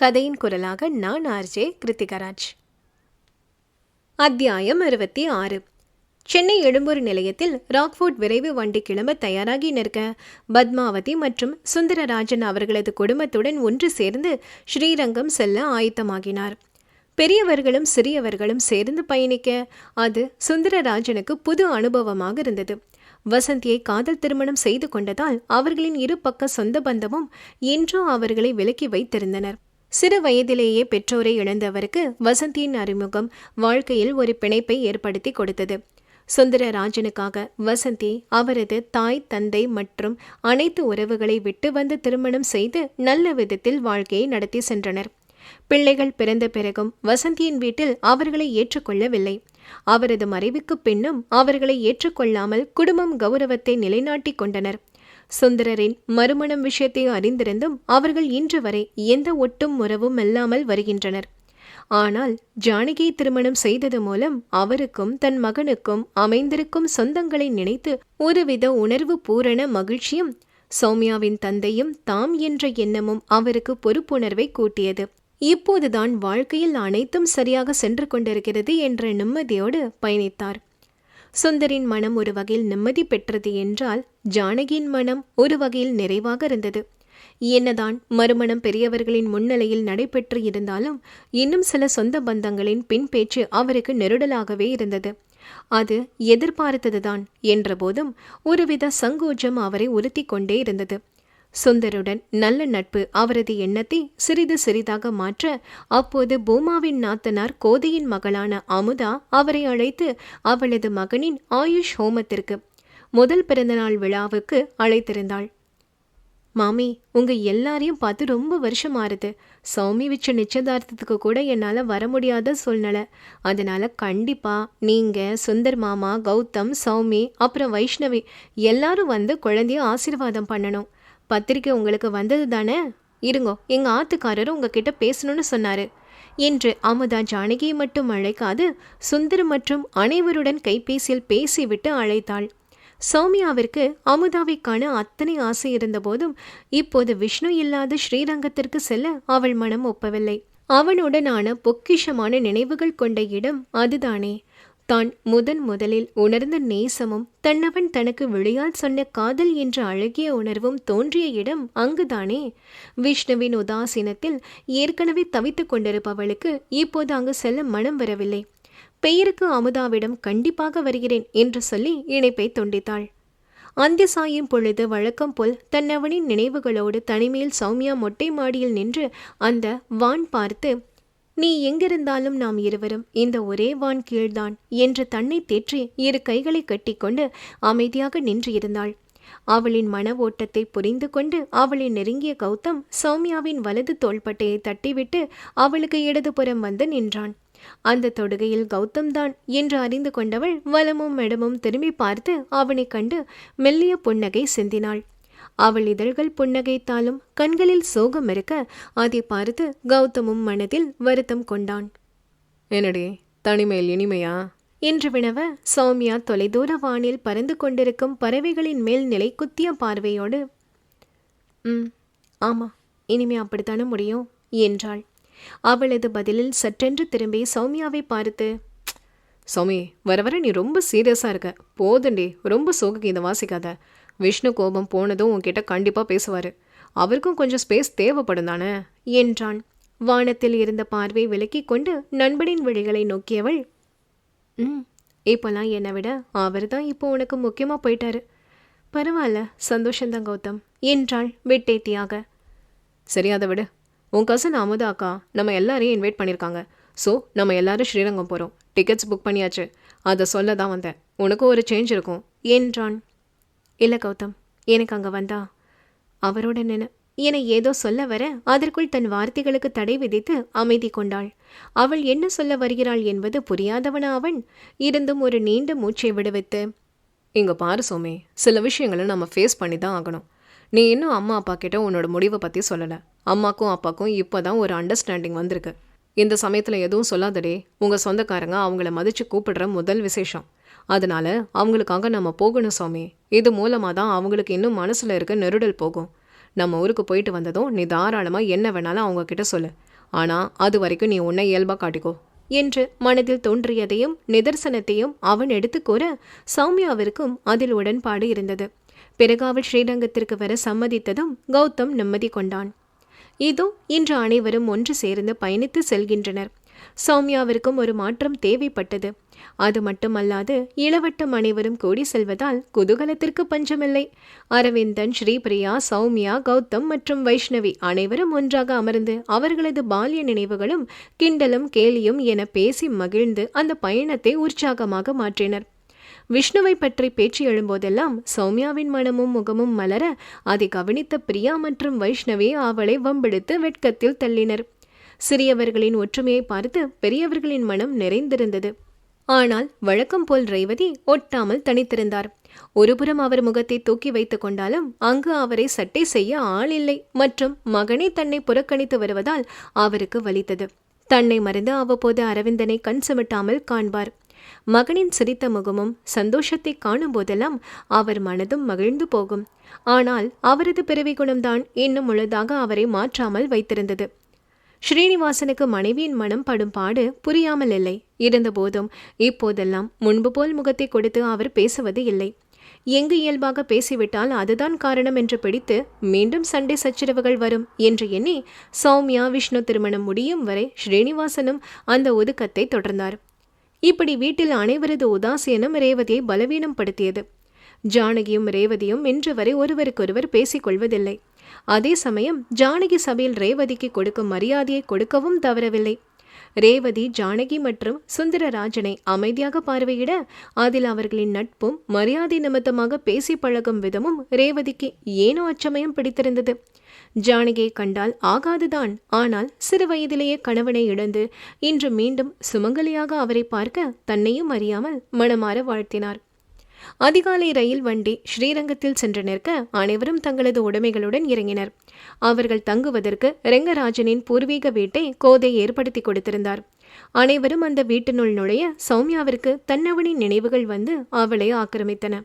கதையின் குரலாக நான் ஆர்ஜே கிருத்திகராஜ் அத்தியாயம் அறுபத்தி ஆறு. சென்னை எழும்பூர் நிலையத்தில் ராக்ஃபோர்ட் விரைவு வண்டி கிளம்ப தயாராகி நிற்க பத்மாவதி மற்றும் சுந்தரராஜன் அவர்களது குடும்பத்துடன் ஒன்று சேர்ந்து ஸ்ரீரங்கம் செல்ல ஆயத்தமாகினார். பெரியவர்களும் சிறியவர்களும் சேர்ந்து பயணிக்க அது சுந்தரராஜனுக்கு புது அனுபவமாக இருந்தது. வசந்தியை காதல் திருமணம் செய்து கொண்டதால் அவர்களின் இரு பக்க சொந்த பந்தமும் என்றோ அவர்களை விலக்கி வைத்திருந்தனர். சிறு வயதிலேயே பெற்றோரை இழந்தவருக்கு வசந்தியின் அறிமுகம் வாழ்க்கையில் ஒரு பிணைப்பை ஏற்படுத்தி கொடுத்தது. சுந்தரராஜனுக்காக வசந்தி அவரது தாய் தந்தை மற்றும் அனைத்து உறவுகளை விட்டு வந்து திருமணம் செய்து நல்ல விதத்தில் வாழ்க்கையை நடத்தி சென்றனர். பிள்ளைகள் பிறந்த பிறகும் வசந்தியின் வீட்டில் அவர்களை ஏற்றுக்கொள்ளவில்லை. அவரது மறைவுக்கு பின்னும் அவர்களை ஏற்றுக்கொள்ளாமல் குடும்பம் கௌரவத்தை நிலைநாட்டிக் கொண்டனர். சுந்தரரின் மறுமணம் விஷயத்தை அறிந்திருந்தும் அவர்கள் இன்று வரை எந்த ஒட்டும் உறவும் இல்லாமல் வருகின்றனர். ஆனால் ஜானகியை திருமணம் செய்தது மூலம் அவருக்கும் தன் மகனுக்கும் அமைந்திருக்கும் சொந்தங்களை நினைத்து ஒருவித உணர்வு பூரண மகிழ்ச்சியும் சௌமியாவின் தந்தையும் தாம் என்ற எண்ணமும் அவருக்கு பொறுப்புணர்வை கூட்டியது. இப்போதுதான் வாழ்க்கையில் அனைத்தும் சரியாக சென்று கொண்டிருக்கிறது என்ற நிம்மதியோடு பயணித்தார். சுந்தரின் மனம் ஒரு வகையில் நிம்மதி பெற்றது என்றால் ஜானகியின் மனம் ஒரு வகையில் நிறைவாக இருந்தது. என்னதான் மறுமணம் பெரியவர்களின் முன்னிலையில் நடைபெற்று இருந்தாலும் இன்னும் சில சொந்த பந்தங்களின் பின் பேச்சு அவருக்கு நெருடலாகவே இருந்தது. அது எதிர்பார்த்ததுதான் என்றபோதும் ஒருவித சங்கோஜம் அவரை உறுத்தி கொண்டே இருந்தது. சுந்தருடன் நல்ல நட்பு அவரது எண்ணத்தை சிறிது சிறிதாக மாற்ற அப்போது பூமாவின் நாத்தனார் கோதையின் மகளான அமுதா அவரை அழைத்து அவளது மகனின் ஆயுஷ் ஹோமத்திற்கு முதல் பிறந்தநாள் விழாவுக்கு அழைத்திருந்தாள். மாமி உங்க எல்லாரையும் பார்த்து ரொம்ப வருஷம் ஆறுது. சௌமி வச்ச நிச்சயதார்த்தத்துக்கு கூட என்னால் வர முடியாத சூழ்நிலை. அதனால கண்டிப்பா நீங்க சுந்தர் மாமா கௌதம் சௌமி அப்புறம் வைஷ்ணவி எல்லாரும் வந்து குழந்தைய ஆசீர்வாதம் பண்ணணும். பத்திரிக்கை உங்களுக்கு வந்தது தானே? இருங்கோ எங்கள் ஆத்துக்காரர் உங்ககிட்ட பேசணும்னு சொன்னாரு. என்று அமுதா ஜானகியை மட்டும் அழைக்காது சுந்தர் மற்றும் அனைவருடன் கைபேசியில் பேசிவிட்டு அழைத்தாள். சௌமியாவிற்கு அமுதாவை காண அத்தனை ஆசை இருந்தபோதும் இப்போது விஷ்ணு இல்லாத ஸ்ரீரங்கத்திற்கு செல்ல அவள் மனம் ஒப்பவில்லை. அவனுடனான பொக்கிஷமான நினைவுகள் கொண்ட இடம் அதுதானே. தான் முதன் முதலில் உணர்ந்த நேசமும் தன்னவன் தனக்கு விளையால் சொன்ன காதல் என்ற அழகிய உணர்வும் தோன்றிய இடம் அங்குதானே. விஷ்ணுவின் உதாசீனத்தில் ஏற்கனவே தவித்துக் கொண்டிருப்பவளுக்கு இப்போது அங்கு செல்ல மனம் வரவில்லை. பெயருக்கு அமுதாவிடம் கண்டிப்பாக வருகிறேன் என்று சொல்லி இணைப்பை துண்டித்தாள். அந்தி சாயும் பொழுது வழக்கம் போல் தன்னவனின் நினைவுகளோடு தனிமையில் சௌமியா மொட்டை மாடியில் நின்று அந்த வான் பார்த்து நீ எங்கிருந்தாலும் நாம் இருவரும் இந்த ஒரே வான் கீழ்தான் என்று தன்னை தேற்றி இரு கைகளை கட்டிக்கொண்டு அமைதியாக நின்று இருந்தாள் அவளின் மன ஓட்டத்தை புரிந்து கொண்டு அவளை நெருங்கிய கௌதம் சௌமியாவின் வலது தோள்பட்டையை தட்டிவிட்டு அவளுக்கு இடதுபுறம் வந்து நின்றான். அந்த தொடுகையில் கௌதம் தான் என்று அறிந்து கொண்டவள் வலமும் இடமும் திரும்பி பார்த்து அவனை கண்டு மெல்லிய புன்னகை சிந்தினாள். அவள் இதழ்கள் புன்னகைத்தாலும் கண்களில் சோகம் இருக்க அதை பார்த்து கௌதமும் மனதில் வருத்தம் கொண்டான். என்னடி தனிமையில் இனிமையா? என்று வினவ சௌமியா தொலைதூர வானில் பறந்து கொண்டிருக்கும் பறவைகளின் மேல் நிலை குத்திய பார்வையோடு ம் ஆமா இனிமே அப்படித்தானே முடியும்? என்றாள். அவளது பதிலில் சற்றென்று திரும்பி சௌமியாவை பார்த்து சௌமி வர வர நீ ரொம்ப சீரியஸாக இருக்க. போதுண்டி ரொம்ப சோக கீதம் வாசிக்காத. விஷ்ணு கோபம் போனதும் உன்கிட்ட கண்டிப்பாக பேசுவார். அவருக்கும் கொஞ்சம் ஸ்பேஸ் தேவைப்படும் தானே? என்றான். வானத்தில் இருந்த பார்வை விலக்கி கொண்டு நண்பனின் விழிகளை நோக்கியவள் ம் இப்போலாம் என்னை விட அவர் தான் இப்போ உனக்கு முக்கியமாக போயிட்டாரு. பரவாயில்ல சந்தோஷந்தான் கௌதம் என்றாள் வெட்டேத்தியாக. சரி அதை விடு. உன் கசன் அமுதா அக்கா நம்ம எல்லாரையும் இன்வைட் பண்ணியிருக்காங்க ஸோ நம்ம எல்லாரும் ஸ்ரீரங்கம் போகிறோம் டிக்கெட்ஸ் புக் பண்ணியாச்சு. அதை சொல்ல தான் வந்தேன். உனக்கும் ஒரு சேஞ்ச் இருக்கும் என்றான். இல்லை கௌதம் எனக்கு அங்கே வந்தா. அவரோட நினை என ஏதோ சொல்ல வர அதற்குள் தன் வார்த்தைகளுக்கு தடை விதித்து அமைதி கொண்டாள். அவள் என்ன சொல்ல வருகிறாள் என்பது புரியாதவனா அவன்? இருந்தும் ஒரு நீண்ட மூச்சை விடுவித்து இங்க பாரு சோமே சில விஷயங்களை நம்ம ஃபேஸ் பண்ணி தான் ஆகணும். நீ இன்னும் அம்மா அப்பா கிட்ட உன்னோட முடிவை பற்றி சொல்லலை. அம்மாக்கும் அப்பாக்கும் இப்போ தான் ஒரு அண்டர்ஸ்டாண்டிங் வந்திருக்கு. இந்த சமயத்தில் எதுவும் சொல்லாதடே. உங்கள் சொந்தக்காரங்க அவங்கள மதித்து கூப்பிடுற முதல் விசேஷம். அதனால் அவங்களுக்காக நம்ம போகணும் சுவாமி இது மூலமாக தான் அவங்களுக்கு இன்னும் மனசில் இருக்க நெருடல் போகும். நம்ம ஊருக்கு போயிட்டு வந்ததும் நீ தாராளமாக என்ன வேணாலும் அவங்கக்கிட்ட சொல்லு. ஆனால் அது வரைக்கும் நீ உன்னை இயல்பாக காட்டிக்கோ. என்று மனதில் தோன்றியதையும் நிதர்சனத்தையும் அவன் எடுத்து கூற சௌமியாவிற்கும் அதில் உடன்பாடு இருந்தது. பிறகு அவள் ஸ்ரீரங்கத்திற்கு வர சம்மதித்ததும் கௌதம் நிம்மதி கொண்டான். இதோ இன்று அனைவரும் ஒன்று சேர்ந்து பயணித்து செல்கின்றனர். சௌமியாவிற்கும் ஒரு மாற்றம் தேவைப்பட்டது. அது மட்டுமல்லாது இளவட்டம் அனைவரும் கூடி செல்வதால் குதூகலத்திற்கு பஞ்சமில்லை. அரவிந்தன் ஸ்ரீபிரியா சௌமியா கௌதம் மற்றும் வைஷ்ணவி அனைவரும் ஒன்றாக அமர்ந்து அவர்களது பால்ய நினைவுகளும் கிண்டலும் கேலியும் என பேசி மகிழ்ந்து அந்த பயணத்தை உற்சாகமாக மாற்றினர். விஷ்ணுவை பற்றி பேச்சு எழும்போதெல்லாம் சௌமியாவின் மனமும் முகமும் மலர அதை கவனித்த பிரியா மற்றும் வைஷ்ணவி அவளை வம்பெடுத்து வெட்கத்தில் தள்ளினர். சிறியவர்களின் ஒற்றுமையை பார்த்து பெரியவர்களின் மனம் நிறைந்திருந்தது. ஆனால் வழக்கம் போல் ரேவதி ஒட்டாமல் தனித்திருந்தார். ஒருபுறம் அவர் முகத்தை தூக்கி வைத்துக் கொண்டாலும் அங்கு அவரை சட்டை செய்ய ஆள் இல்லை. மற்றும் மகனை தன்னை புறக்கணித்து வருவதால் அவருக்கு வலித்தது. தன்னை மறந்து அவ்வப்போது அரவிந்தனை கண் சுமிட்டாமல் காண்பார். மகனின் சிரித்த முகமும் சந்தோஷத்தை காணும் போதெல்லாம் அவர் மனதும் மகிழ்ந்து போகும். ஆனால் அவரது பிறவி குணம்தான் இன்னும் முழுதாக அவரை மாற்றாமல் வைத்திருந்தது. ஸ்ரீனிவாசனுக்கு மனைவியின் மனம் படும் பாடு புரியாமல் இல்லை. இருந்தபோதும் இப்போதெல்லாம் முன்பு போல் முகத்தை கொடுத்து அவர் பேசுவது இல்லை. எங்கு இயல்பாக பேசிவிட்டால் அதுதான் காரணம் என்று பிடித்து மீண்டும் சண்டை சச்சரவுகள் வரும் என்று எண்ணி சௌமியா விஷ்ணு திருமணம் முடியும் வரை ஸ்ரீனிவாசனும் அந்த ஒதுக்கத்தை தொடர்ந்தார். இப்படி வீட்டில் அனைவரது உதாசீனம் ரேவதியை பலவீனப்படுத்தியது. ஜானகியும் ரேவதியும் இன்று வரை ஒருவருக்கொருவர் பேசிக் கொள்வதில்லை அதே சமயம் ஜானகி சபையில் ரேவதிக்கு கொடுக்கும் மரியாதையை கொடுக்கவும் தவறவில்லை. ரேவதி ஜானகி மற்றும் சுந்தரராஜனை அமைதியாக பார்வையிட அதில் அவர்களின் நட்பும் மரியாதை நிமித்தமாக பேசி பழகும் விதமும் ரேவதிக்கு ஏனோ அச்சமயம் பிடித்திருந்தது. ஜானகியை கண்டால் ஆகாதுதான். ஆனால் சிறு வயதிலேயே கணவனை இழந்து இன்று மீண்டும் சுமங்கலியாக அவரை பார்க்க தன்னையும் அறியாமல் மனமாற வாழ்த்தினார். அதிகாலை ரயில் வண்டி ஸ்ரீரங்கத்தில் சென்று நிற்க அனைவரும் தங்களது உடைமைகளுடன் இறங்கினர். அவர்கள் தங்குவதற்கு ரெங்கராஜனின் பூர்வீக வீட்டை கோதை ஏற்படுத்தி கொடுத்திருந்தார். அனைவரும் அந்த வீட்டினுள் நுழைய சௌமியாவிற்கு தன்னவனின் நினைவுகள் வந்து அவளை ஆக்கிரமித்தன.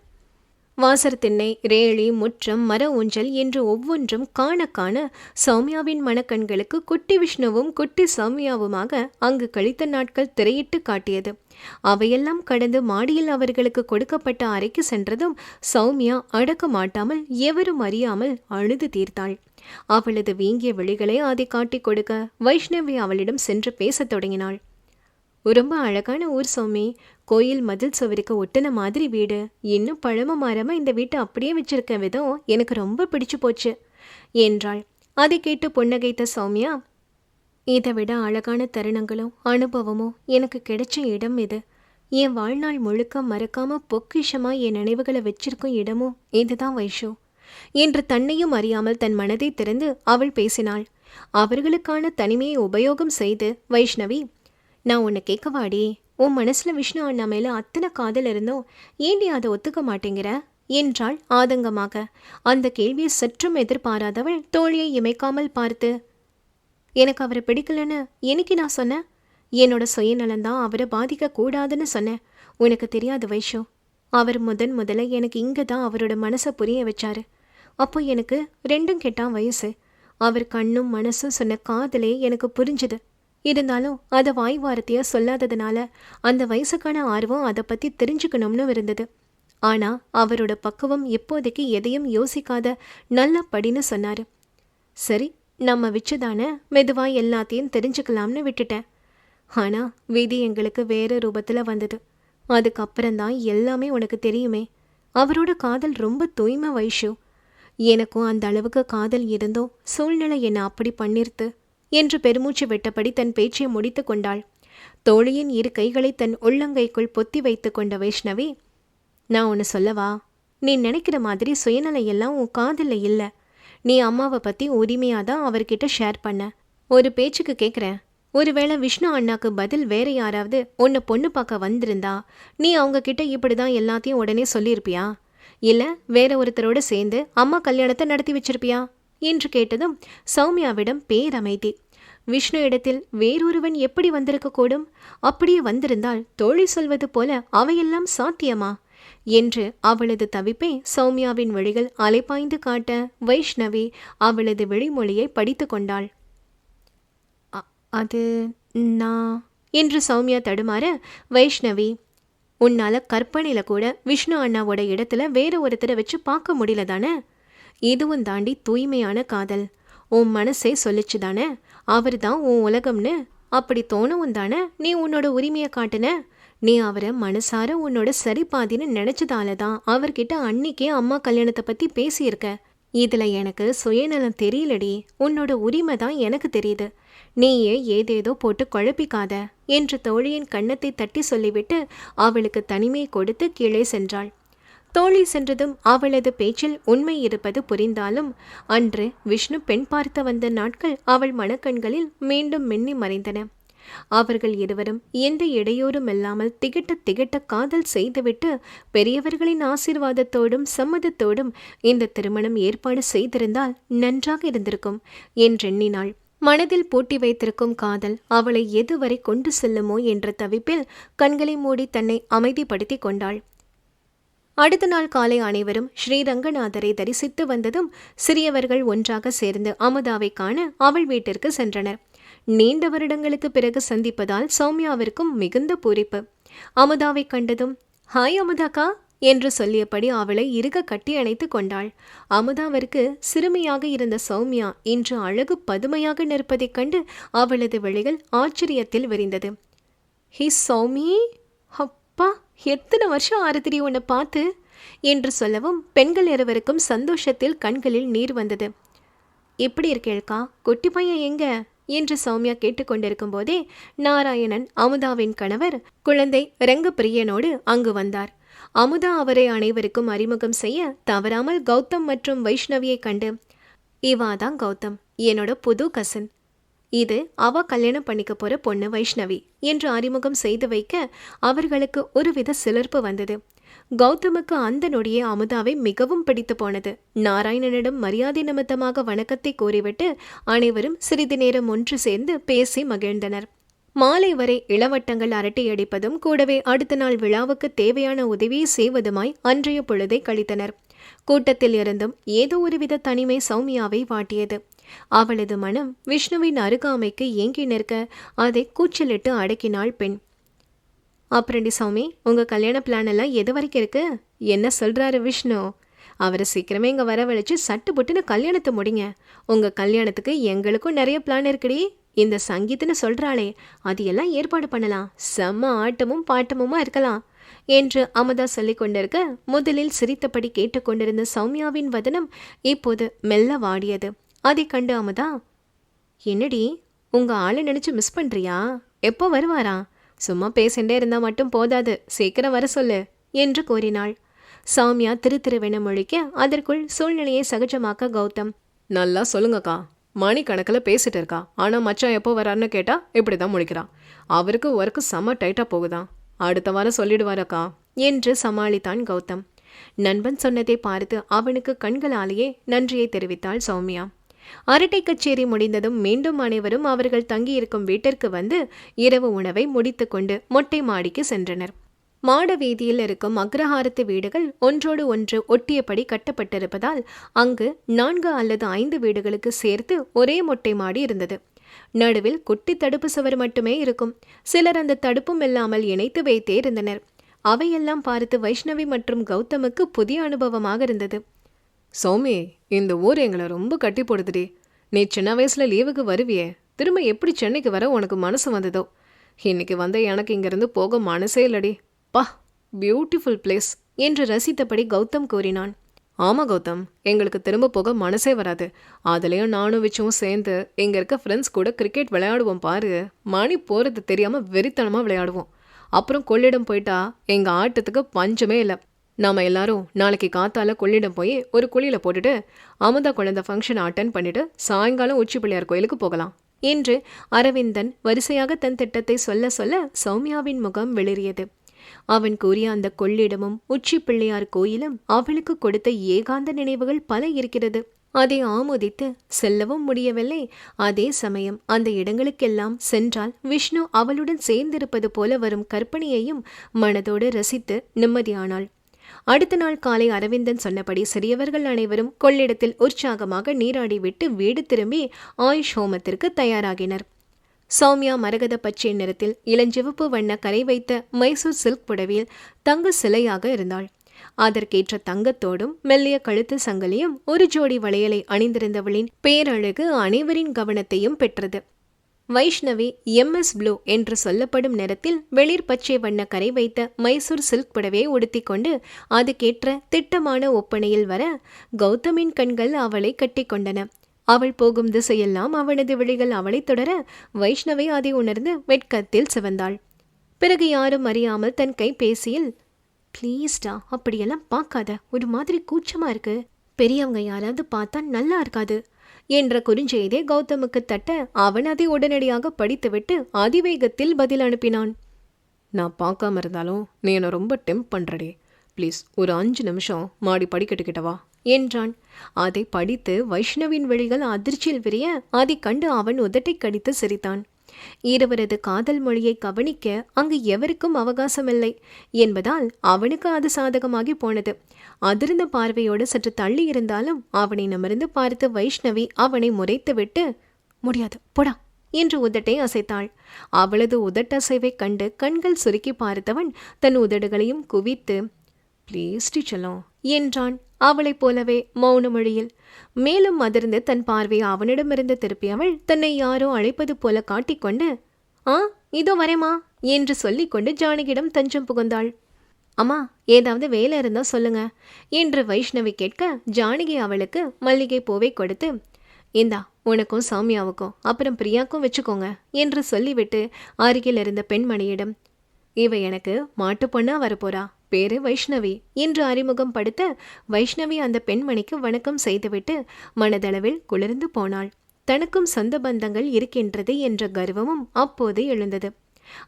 வாசர் திண்ணை ரேழி முற்றம் மர ஊஞ்சல் என்று ஒவ்வொன்றும் காண காண சௌமியாவின் மனக்கண்களுக்கு குட்டி விஷ்ணுவும் குட்டி சௌமியாவுமாக அங்கு கழித்த நாட்கள் திரையிட்டு காட்டியது. அவையெல்லாம் கடந்து மாடியில் அவர்களுக்கு கொடுக்கப்பட்ட அறைக்கு சென்றதும் சௌமியா அடக்க மாட்டாமல் எவரும் அறியாமல் அழுது தீர்த்தாள். அவளது வீங்கிய விழிகளை அதை காட்டிக் கொடுக்க வைஷ்ணவி அவளிடம் சென்று பேசத் தொடங்கினாள். ரொம்ப அழகான ஊர் சௌமி. கோயில் மதில் சுவருக்கு ஒட்டின மாதிரி வீடு. இன்னும் பழம மாறாம இந்த வீட்டை அப்படியே வச்சிருக்க விதம் எனக்கு ரொம்ப பிடிச்சு போச்சு. என்றாள். அதை கேட்டு புன்னகைத்த சௌமியா இதை விட அழகான தருணங்களும் அனுபவமும் எனக்கு கிடைச்ச இடம் இது. என் வாழ்நாள் முழுக்க மறக்காம பொக்கிஷமா என் நினைவுகளை வச்சிருக்கும் இடமும் இதுதான் வைஷு என்று தன்னையும் அறியாமல் தன் மனதை திறந்து அவள் பேசினாள். அவர்களுக்கான தனிமையை உபயோகம் செய்து வைஷ்ணவி நான் உன்னை கேட்கவாடி உன் மனசுல விஷ்ணு அண்ணா மேலே அத்தனை காதல் இருந்தோம் ஏண்டி அதை ஒத்துக்க மாட்டேங்கிற? என்றாள் ஆதங்கமாக. அந்த கேள்வியை சற்றும் எதிர்பாராதவள் தோழியை இமைக்காமல் பார்த்து எனக்கு அவரை பிடிக்கலன்னு என்னைக்கு நான் சொன்னேன்? என்னோட சுயநலந்தான் அவரை பாதிக்கக்கூடாதுன்னு சொன்னேன். உனக்கு தெரியாது வைஷு. அவர் முதன் முதல்ல எனக்கு இங்கே தான் அவரோட மனசை புரிய வச்சாரு. அப்போ எனக்கு ரெண்டும் கெட்டான் வயசு. அவர் கண்ணும் மனசும் சொன்ன காதலே எனக்கு புரிஞ்சுது. இருந்தாலும் அதை வாய் வார்த்தையாக சொல்லாததுனால அந்த வயசுக்கான ஆர்வம் அதை பற்றி தெரிஞ்சுக்கணும்னு இருந்தது. ஆனால் அவரோட பக்குவம் இப்போதைக்கு எதையும் யோசிக்காத நல்ல படின்னு சொன்னார். சரி நம்ம வச்சுதானே மெதுவாக எல்லாத்தையும் தெரிஞ்சுக்கலாம்னு விட்டுட்டேன். ஆனால் விதி எங்களுக்கு வேறு ரூபத்தில் வந்தது. அதுக்கப்புறம்தான் எல்லாமே உனக்கு தெரியுமே. அவரோட காதல் ரொம்ப தூய்மை வைஷு. எனக்கும் அந்த அளவுக்கு காதல் இருந்தோ சூழ்நிலை என்னை அப்படி பண்ணிருத்து. என்று பெருமூச்சு விட்டபடி தன் பேச்சை முடித்து கொண்டாள். தோழியின் இரு கைகளை தன் உள்ளங்கைக்குள் பொத்தி வைத்து கொண்ட வைஷ்ணவி நான் ஒன்று சொல்லவா? நீ நினைக்கிற மாதிரி சுயநலை எல்லாம் உன் காதில் இல்லை. நீ அம்மாவை பற்றி உரிமையாக தான் அவர்கிட்ட ஷேர் பண்ண. ஒரு பேச்சுக்கு கேட்குறேன் ஒருவேளை விஷ்ணு அண்ணாக்கு பதில் வேற யாராவது உன்னை பொண்ணு பார்க்க வந்திருந்தா நீ அவங்க கிட்ட இப்படி தான் எல்லாத்தையும் உடனே சொல்லியிருப்பியா? இல்லை வேற ஒருத்தரோட சேர்ந்து அம்மா கல்யாணத்தை நடத்தி வச்சிருப்பியா? என்று கேட்டதும் சௌமியாவிடம் பேரமைதி. விஷ்ணு இடத்தில் வேறொருவன் எப்படி வந்திருக்க கூடும் அப்படியே வந்திருந்தால் தோழி சொல்வது போல அவையெல்லாம் சாத்தியமா? என்று அவளது தவிப்பை சௌமியாவின் வழிகள் அலைபாய்ந்து காட்ட வைஷ்ணவி அவளது விழிமொழியை படித்து கொண்டாள். "அ- அது நான் என்று சௌமியா தடுமாற வைஷ்ணவி. உன்னால கற்பனையில கூட விஷ்ணு அண்ணாவோட இடத்துல வேற ஒருத்தரை வச்சு பார்க்க முடியல தானே? இதுவும் தாண்டி தூய்மையான காதல். உன் மனசே சொல்லிச்சு தானே? அவர் தான் உன் உலகம்னு. அப்படி தோணவும் தானே? நீ உன்னோட உரிமையை காட்டுன. நீ அவரை மனசார உன்னோட சரிபாதின்னு நினைச்சதால தான் அவர்கிட்ட அன்னிக்கே அம்மா கல்யாணத்தை பத்தி பேசியிருக்க. இதுல எனக்கு சுயநலம் தெரியலடி. உன்னோட உரிமை தான் எனக்கு தெரியுது. நீயே ஏதேதோ போட்டு குழப்பிக்காத. என்று தோழியின் கன்னத்தை தட்டி சொல்லிவிட்டு அவளுக்கு தனிமை கொடுத்து கீழே சென்றாள். தோழி சென்றதும் அவளது பேச்சில் உண்மை இருப்பது புரிந்தாலும் அன்று விஷ்ணு பெண் பார்த்த வந்த நாட்கள் அவள் மனக்கண்களில் மீண்டும் மின்னி மறைந்தன. அவர்கள் இருவரும் எந்த இடையூறும் இல்லாமல் திகட்ட திகட்ட காதல் செய்துவிட்டு பெரியவர்களின் ஆசீர்வாதத்தோடும் சம்மதத்தோடும் இந்த திருமணம் ஏற்பாடு செய்திருந்தால் நன்றாக இருந்திருக்கும் என்றெண்ணினாள். மனதில் பூட்டி வைத்திருக்கும் காதல் அவளை எதுவரை கொண்டு செல்லுமோ என்ற தவிப்பில் கண்களை மூடி தன்னை அமைதிப்படுத்திக் கொண்டாள். அடுத்த நாள் காலை அனைவரும் ஸ்ரீரங்கநாதரை தரிசித்து வந்ததும் சிறியவர்கள் ஒன்றாக சேர்ந்து அமுதாவை காண அவள் வீட்டிற்கு சென்றனர். நீண்ட வருடங்களுக்கு பிறகு சந்திப்பதால் சௌமியாவிற்கும் மிகுந்த பூரிப்பு. அமுதாவை கண்டதும் ஹாய் அமுதாக்கா என்று சொல்லியபடி அவளை இறுக கட்டி அணைத்து கொண்டாள். அமுதாவிற்கு சிறுமியாக இருந்த சௌமியா இன்று அழகு பதுமையாக நிற்பதைக் கண்டு அவளது விழிகள் ஆச்சரியத்தில் விரிந்தது. ஹி சௌமி! அப்பா! எத்தனை வருஷம் ஆறுத்திரி உன்னை பார்த்து? என்று சொல்லவும் பெண்கள் இருவருக்கும் சந்தோஷத்தில் கண்களில் நீர் வந்தது. எப்படி இருக்கேள்கா குட்டி பையன் எங்க? என்று சௌமியா கேட்டுக்கொண்டிருக்கும் போதே நாராயணன் அமுதாவின் கணவர் குழந்தை ரங்கப்பிரியனோடு அங்கு வந்தார். அமுதா அவரை அனைவருக்கும் அறிமுகம் செய்ய தவறாமல் கௌதம் மற்றும் வைஷ்ணவியை கண்டு இவாதான் கௌதம் என்னோட புது கசின் இது அவ கல்யாணம் பண்ணிக்க போற பொண்ணு வைஷ்ணவி என்று அறிமுகம் செய்து வைக்க அவர்களுக்கு ஒருவித சிலிர்ப்பு வந்தது. கௌதமுக்கு அந்த நொடியே அமுதாவை மிகவும் பிடித்து போனது. நாராயணனிடம் மரியாதை நிமித்தமாக வணக்கத்தை கூறிவிட்டு அனைவரும் சிறிது நேரம் ஒன்று சேர்ந்து பேசி மகிழ்ந்தனர். மாலை வரை இளவட்டங்கள் அரட்டையடிப்பதும் கூடவே அடுத்த நாள் விழாவுக்கு தேவையான உதவியை செய்வதுமாய் அன்றைய பொழுதை கழித்தனர். கூட்டத்தில் இருந்தும் ஏதோ ஒருவித தனிமை சௌமியாவை வாட்டியது. அவளது மனம் விஷ்ணுவின் அருகாமைக்கு ஏங்கி நிற்க அதை கூச்சலிட்டு அடக்கினாள் பெண். அப்புறண்டி சௌமி உங்கள் கல்யாண பிளான் எல்லாம் எது வரைக்கும் இருக்கு? என்ன சொல்கிறாரு விஷ்ணு? அவரை சீக்கிரமே இங்கே வரவழைச்சு சட்டு புட்டுன்னு கல்யாணத்தை முடிங்க. உங்கள் கல்யாணத்துக்கு எங்களுக்கும் நிறைய பிளான் இருக்குடி. இந்த சங்கீத்துன்னு சொல்கிறாளே அது எல்லாம் ஏற்பாடு பண்ணலாம். செம்ம ஆட்டமும் பாட்டமுமா இருக்கலாம் என்று அமுதா சொல்லிக் கொண்டிருக்க முதலில் சிரித்தபடி கேட்டுக்கொண்டிருந்த சௌமியாவின் வதனம் இப்போது மெல்ல வாடியது. அதை கண்டு அமுதா என்னடி உங்கள் ஆளை நினச்சி மிஸ் பண்ணுறியா எப்போ வருவாரா? சும்மா பேசிண்டே இருந்தால் மட்டும் போதாது சீக்கிரம் வர சொல்லு என்று கூறினாள். சௌமியா திரு திருவென முழிக்க அதற்குள் சூழ்நிலையை சகஜமாக்க கௌதம் நல்லா சொல்லுங்கக்கா. மணிக்கணக்கில் பேசிட்டு இருக்கா. ஆனால் மச்சான் எப்போ வராருன்னு கேட்டால் இப்படி தான் முடிக்கிறான் அவருக்கு ஒர்க்கு செம்ம டைட்டாக போகுதான் அடுத்த வாரம் சொல்லிடுவாரக்கா என்று சமாளித்தான் கௌதம். நண்பன் சொன்னதை பார்த்து அவனுக்கு கண்களாலேயே நன்றியை தெரிவித்தாள் சௌமியா. அரட்டை கச்சேரி முடிந்ததும் மீண்டும் அனைவரும் அவர்கள் தங்கியிருக்கும் வீட்டிற்கு வந்து இரவு உணவை முடித்துக்கொண்டு மொட்டை மாடிக்கு சென்றனர். மாட வீதியில் இருக்கும் அக்ரஹாரத்து வீடுகள் ஒன்றோடு ஒன்று ஒட்டியபடி கட்டப்பட்டிருப்பதால் அங்கு நான்கு அல்லது ஐந்து வீடுகளுக்கு சேர்த்து ஒரே மொட்டை மாடி இருந்தது. நடுவில் குட்டி தடுப்பு சுவர் மட்டுமே இருக்கும். சிலர் அந்த தடுப்பும் இல்லாமல் இணைத்து வைத்தே இருந்தனர். அவையெல்லாம் பார்த்து வைஷ்ணவி மற்றும் கௌதமுக்கு புதிய அனுபவமாக இருந்தது. சௌமி இந்த ஊர் எங்களை ரொம்ப கட்டி போடுதுடி நீ சின்ன வயசுல லீவுக்கு வருவியே. திரும்ப எப்படி சென்னைக்கு வர உனக்கு மனசு வந்ததோ? இன்னைக்கு வந்த எனக்கு இங்கிருந்து போக மனசே இல்லடி. பா பியூட்டிஃபுல் பிளேஸ் என்று ரசித்தபடி கௌதம் கூறினான். ஆமாம் கௌதம் எங்களுக்கு திரும்ப போக மனசே வராது. அதுலேயும் நானும் விச்சும் சேர்ந்து இங்கே இருக்க ஃப்ரெண்ட்ஸ் கூட கிரிக்கெட் விளையாடுவோம் பாரு. மணி போகிறது தெரியாமல் வெறித்தனமாக விளையாடுவோம். அப்புறம் கொள்ளிடம் போயிட்டா எங்கள் ஆட்டத்துக்கு பஞ்சமே இல்லை. நாம எல்லாரும் நாளைக்கு காத்தால கொள்ளிடம் போய் ஒரு குழியில் போட்டுட்டு அமுதா குழந்தை ஃபங்க்ஷனை அட்டன் பண்ணிட்டு சாயங்காலம் உச்சி பிள்ளையார் கோயிலுக்கு போகலாம். என்று அரவிந்தன் வரிசையாக தன் திட்டத்தை சொல்ல சொல்ல சௌமியாவின் முகம் வெளிரியது அவன் கூறிய அந்த கொள்ளிடமும் உச்சி பிள்ளையார் கோயிலும் அவளுக்கு கொடுத்த ஏகாந்த நினைவுகள் பல இருக்கிறது. அதை ஆமோதித்து செல்லவும் முடியவில்லை. அதே சமயம் அந்த இடங்களுக்கெல்லாம் சென்றால் விஷ்ணு அவளுடன் சேர்ந்திருப்பது போல வரும் கற்பனையையும் மனதோடு ரசித்து நிம்மதியானாள். அடுத்த நாள் காலை அரவிந்தன் சொன்னபடி சிறியவர்கள் அனைவரும் கொள்ளிடத்தில் உற்சாகமாக நீராடிவிட்டு வீடு திரும்பி ஆயுஷ் ஹோமத்திற்கு தயாராகினர். சௌமியா மரகத பச்சை நிறத்தில் இளஞ்சிவப்பு வண்ண கரை வைத்த மைசூர் சில்க் புடவையில் தங்க சிலையாக இருந்தாள். அதற்கேற்ற தங்கத்தோடும் மெல்லிய கழுத்து சங்கலியும் ஒரு ஜோடி வளையலை அணிந்திருந்தவளின் பேரழகு அனைவரின் கவனத்தையும் பெற்றது. வைஷ்ணவி எம்எஸ் ப்ளூ என்று சொல்லப்படும் நிறத்தில் வெளிர் பச்சை வண்ண கரை வைத்த மைசூர் சில்க் புடவையை உடுத்திக்கொண்டு அதுக்கேற்ற திட்டமான ஒப்பனையில் வர கௌதமின் கண்கள் அவளை கட்டிக்கொண்டன அவள் போகும் திசையெல்லாம் அவனது விழிகள் அவளை தொடர வைஷ்ணவி அதை உணர்ந்து வெட்கத்தில் சிவந்தாள். பிறகு யாரும் அறியாமல் தன் கைபேசியில் ப்ளீஸ்டா அப்படியெல்லாம் பார்க்காத. ஒரு மாதிரி கூச்சமாக இருக்கு. பெரியவங்க யாராவது பார்த்தா நல்லா இருக்காது. என்ற குறுஞ்செய்தியை கௌதமுக்கு தட்ட அவன் அதை உடனடியாக படித்துவிட்டு அதிவேகத்தில் பதில் அனுப்பினான். நான் பார்க்காம இருந்தாலும் நீ என்னை ரொம்ப டெம்ப் பண்றடே. ப்ளீஸ் ஒரு அஞ்சு நிமிஷம் மாடி படிக்கட்டுக்கிட்ட வா. என்றான். அதை படித்து வைஷ்ணவின் விழிகள் அதிர்ச்சியில் விரிய அதைக் கண்டு அவன் உதட்டை கடித்து சிரித்தான். இருவரது காதல் மொழியை கவனிக்க அங்கு எவருக்கும் அவகாசமில்லை என்பதால் அவனுக்கு அது சாதகமாகி போனது. அதிர்ந்த பார்வையோடு சற்று தள்ளி இருந்தாலும் அவனை நிமிர்ந்து பார்த்து வைஷ்ணவி அவனை முறைத்துவிட்டு முடியாது போடா என்று உதட்டை அசைத்தாள். அவளது உதட்டசைவைக் கண்டு கண்கள் சுருக்கி பார்த்தவன் தன் உதடுகளையும் குவித்து ப்ளீஸ் டீச்சலோ என்றான். அவளைப் போலவே மௌன மொழியில் மேலும் அதிர்ந்து தன் பார்வையை அவனிடமிருந்து திருப்பியவள் தன்னை யாரோ அழைப்பது போல காட்டிக்கொண்டு ஆ இதோ வரேம்மா என்று சொல்லிக்கொண்டு ஜானகியிடம் தஞ்சம் புகுந்தாள். அம்மா ஏதாவது வேலை இருந்தால் சொல்லுங்க என்று வைஷ்ணவி கேட்க ஜானகி அவளுக்கு மல்லிகை பூவை கொடுத்து இந்தா உனக்கும் சாமியாவுக்கும் அப்புறம் பிரியாக்கும் வச்சுக்கோங்க என்று சொல்லிவிட்டு அருகில் இருந்த பெண்மணியிடம் இவ எனக்கு மாட்டு பொண்ணா வரப்போறா பேரு வைஷ்ணவி என்று அறிமுகம் படுத்த வைஷ்ணவி அந்த பெண்மணிக்கு வணக்கம் செய்துவிட்டு மனதளவில் குளிர்ந்து போனாள். தனக்கும் சொந்த பந்தங்கள் இருக்கின்றது என்ற கர்வமும் அப்போது எழுந்தது.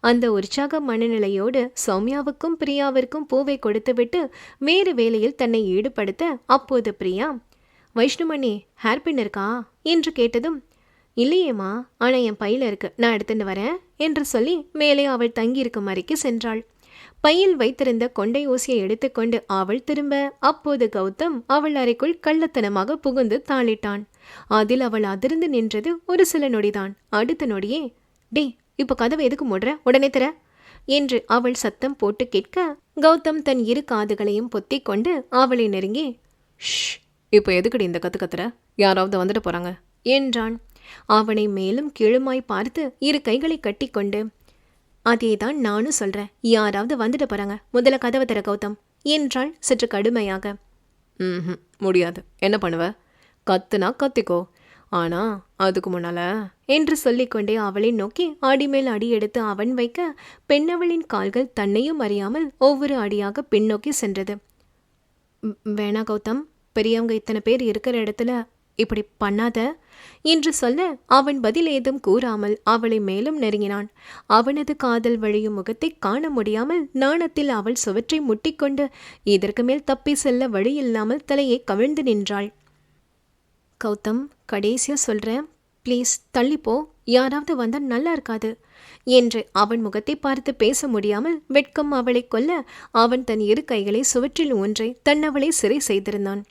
அந்த உற்சாக மனநிலையோடு சௌமியாவுக்கும் பிரியாவிற்கும் பூவை கொடுத்துவிட்டு வேறு வேலையில் தன்னை ஈடுபடுத்த அப்போது பிரியா வைஷ்ணுமணி ஹேர்பின் இருக்கா? என்று கேட்டதும் இல்லையேம்மா ஆனால் என் பையில இருக்கு. நான் எடுத்துட்டு வரேன் என்று சொல்லி மேலே அவள் தங்கியிருக்கும் அறைக்கு சென்றாள். பையில் வைத்திருந்த கொண்டை ஊசியை எடுத்துக்கொண்டு அவள் திரும்ப அப்போது கௌதம் அவள் அறைக்குள் கள்ளத்தனமாக புகுந்து தாளிட்டான். அதில் அவள் அதிர்ந்து நின்றது ஒரு சில நொடிதான். அடுத்த நொடியே டே இப்ப கதவை எதுக்கு மூடுற? உடனே தர என்று அவள் சத்தம் போட்டு கேட்க கௌதம் தன் இரு காதுகளையும் பொத்தி கொண்டு அவளை நெருங்கி ஷ் இப்போ எதுக்குடி இந்த கத்து கத்துற? யாராவது வந்துட்டு போறாங்க என்றான். அவனை மேலும் கீழுமாய் பார்த்து இரு கைகளை கட்டிக்கொண்டு அதேதான் நானும் சொல்றேன். யாராவது வந்துட்டு போறாங்க. முதல்ல கதவை தர கௌதம். என்றாள் சற்று கடுமையாக. ம் முடியாது. என்ன பண்ணுவ? கத்துனா கத்திக்கோ. ஆனா அதுக்கு முன்னால. என்று சொல்லிக்கொண்டே அவளை நோக்கி அடிமேல் அடி எடுத்து அவன் வைக்க பெண்ணவளின் கால்கள் தன்னையும் அறியாமல் ஒவ்வொரு அடியாக பின்னோக்கி சென்றது. "ம், வேணா கௌதம். பெரியவங்க இத்தனை பேர் இருக்கிற இடத்துல இப்படி பண்ணாத. என்று சொல்ல அவன் பதில் ஏதும் கூறாமல் அவளை மேலும் நெருங்கினான். அவனது காதல் வழியும் முகத்தை காண முடியாமல் நாணத்தில் அவள் சுவற்றை முட்டிக்கொண்டு இதற்கு மேல் தப்பி செல்ல வழி இல்லாமல் தலையை கவிழ்ந்து நின்றாள். கௌதம் கடைசியா சொல்றேன். ப்ளீஸ் தள்ளிப்போ யாராவது வந்தால் நல்லா இருக்காது என்று அவன் முகத்தை பார்த்து பேச முடியாமல் வெட்கம் அவளை கொல்ல அவன் தன் இரு கைகளை சுவற்றில் ஒன்றை தன்னவளை சிறை செய்திருந்தான்.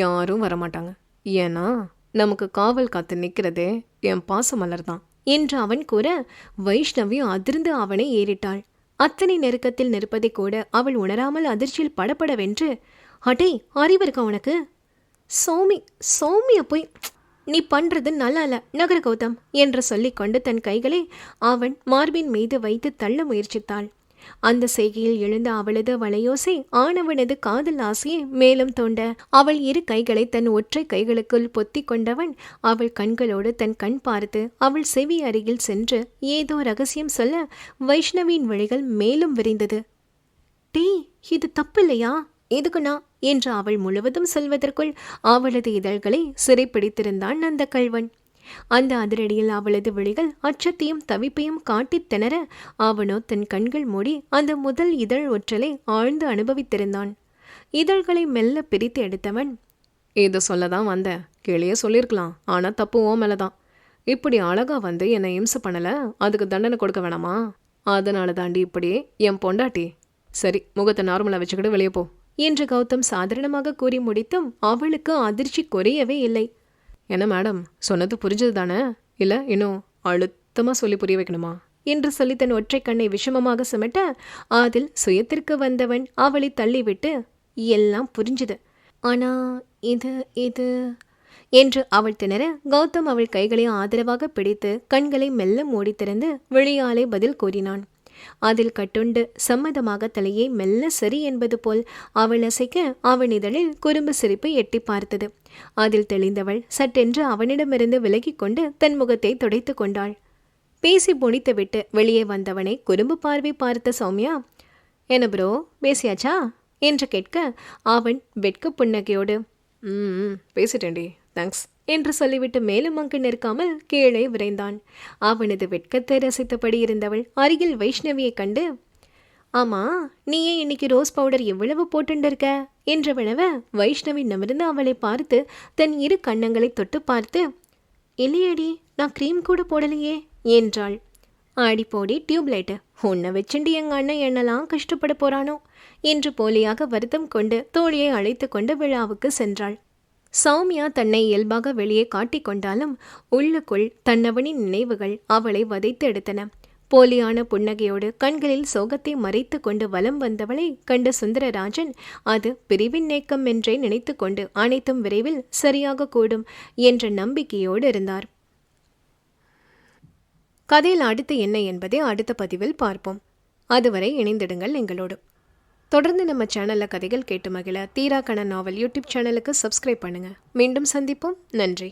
யாரும் வரமாட்டாங்க. ஏன்னா நமக்கு காவல் காத்து நிற்கிறது என் பாசமலர் தான் என்று அவன் கூற வைஷ்ணவி அதிர்ந்து அவனை ஏறிட்டாள். அத்தனை நெருக்கத்தில் நிற்பதை கூட அவள் உணராமல் அதிர்ச்சியில் படப்படவென்று அடே அறிவு இருக்கா உனக்கு? சௌமி சௌமிய போய் நீ பண்ணுறது நல்லா இல்ல நகர கௌதம் என்று சொல்லிக்கொண்டு தன் கைகளை அவன் மார்பின் மீது வைத்து தள்ள முயற்சித்தாள். அந்த செய்கையில் எழுந்த அவளது வளையோசை ஆணவனது காதல் ஆசையை மேலும் தோண்ட அவள் இரு கைகளை தன் ஒற்றை கைகளுக்குள் பொத்திக் கொண்டவன் அவள் கண்களோடு தன் கண் பார்த்து அவள் செவி அருகில் சென்று ஏதோ ரகசியம் சொல்ல வைஷ்ணவியின் வழிகள் மேலும் விரிந்தது. டே இது தப்பில்லையா? எதுக்குண்ணா என்று அவள் முழுவதும் சொல்வதற்குள் அவளது இதழ்களை சிறைப்பிடித்திருந்தான் அந்த கள்வன். அந்த அதிரடியில் அவளது விழிகள் அச்சத்தையும் தவிப்பையும் காட்டித் திணற அவனோ தன் கண்கள் மூடி அந்த முதல் இதழ் ஒற்றலை ஆழ்ந்து அனுபவித்திருந்தான். இதழ்களை மெல்ல பிரித்து எடுத்தவன் இது சொல்ல தான் வந்தேன் கிளியே சொல்லியிருக்கலாம் ஆனால் தப்பு ஓ மேலே தான் இப்படி அழகா வந்து என்னை இம்சை பண்ணலை? அதுக்கு தண்டனை கொடுக்க வேணாமா? அதனால தாண்டி இப்படி என் பொண்டாட்டி. சரி முகத்தை நார்மலாக வச்சுக்கிட்டு வெளியே போ. என்று கௌதம் சாதாரணமாக கூறி முடித்தும் அவளுக்கு அதிர்ச்சி குறையவே இல்லை. என்ன மேடம் சொன்னது புரிஞ்சது தானே? இல்லை இன்னும் அழுத்தமாக சொல்லி புரிய வைக்கணுமா? என்று சொல்லி தன் ஒற்றை கண்ணை விஷமமாக சுமட்ட அதில் சுயத்திற்கு வந்தவன் அவளை தள்ளிவிட்டு எல்லாம் புரிஞ்சுது. ஆனா இது இது என்று அவள் திணற கௌதம் அவள் கைகளை ஆதரவாக பிடித்து கண்களை மெல்ல மூடி திறந்து வெளியாலே பதில் கூறினான். அதில் கட்டுண்டு சம்மதமாக தலையை மெல்ல சரி என்பது போல் அவள் அசைக்க அவன் இதழில் குறும்பு சிரிப்பு எட்டி பார்த்தது. அதில் தெளிந்தவள் சட்டென்று அவனிடமிருந்து விலகிக் கொண்டு தன் முகத்தை துடைத்து கொண்டாள். பேசி முடித்துவிட்டு வெளியே வந்தவனை குறும்பு பார்வை பார்த்த சௌமியா என்ன ப்ரோ பேசியாச்சா? என்று கேட்க அவன் வெட்க புன்னகையோடு ம் ம், பேசிட்டேன்டி தேங்க்ஸ் என்று சொல்லிவிட்டு மேலும் அங்கு நிற்காமல் கீழே விரைந்தான். அவனது வெட்கத்தை ரசித்தபடி இருந்தவள் அருகில் வைஷ்ணவியை கண்டு ஆமா நீயே இன்னைக்கு ரோஸ் பவுடர் எவ்வளவு போட்டுண்டிருக்க? என்ற வினவ வைஷ்ணவி நிமிர்ந்து அவளை பார்த்து தன் இரு கண்ணங்களை தொட்டு பார்த்து இல்லையடி நான் க்ரீம் கூட போடலையே என்றாள். ஆடி போடி டியூப்லைட்டு. உன்னை வச்சுண்டு எங்க அண்ணன் என்னெல்லாம் கஷ்டப்பட போறானோ? என்று போலியாக வருத்தம் கொண்டு தோழியை அழைத்து கொண்டு விழாவுக்கு சென்றாள். சௌமியா தன்னை இயல்பாக வெளியே காட்டிக்கொண்டாலும் உள்ளுக்குள் தன்னவனின் நினைவுகள் அவளை வதைத்து எடுத்தன. போலியான புன்னகையோடு கண்களில் சோகத்தை மறைத்து கொண்டு வலம் வந்தவளை கண்ட சுந்தரராஜன் அது பிரிவின் நேக்கம் என்றே நினைத்து கொண்டு அனைத்தும் விரைவில் சரியாக கூடும் என்ற நம்பிக்கையோடு இருந்தார். கதையில் அடுத்து என்ன என்பதை அடுத்த பதிவில் பார்ப்போம். அதுவரை இணைந்திடுங்கள் எங்களோடு. தொடர்ந்து நம்ம சேனலில் கதைகள் கேட்டு மகிழ. தீரா நாவல் யூடியூப் சேனலுக்கு சப்ஸ்கிரைப் பண்ணுங்கள் மீண்டும் சந்திப்போம். நன்றி.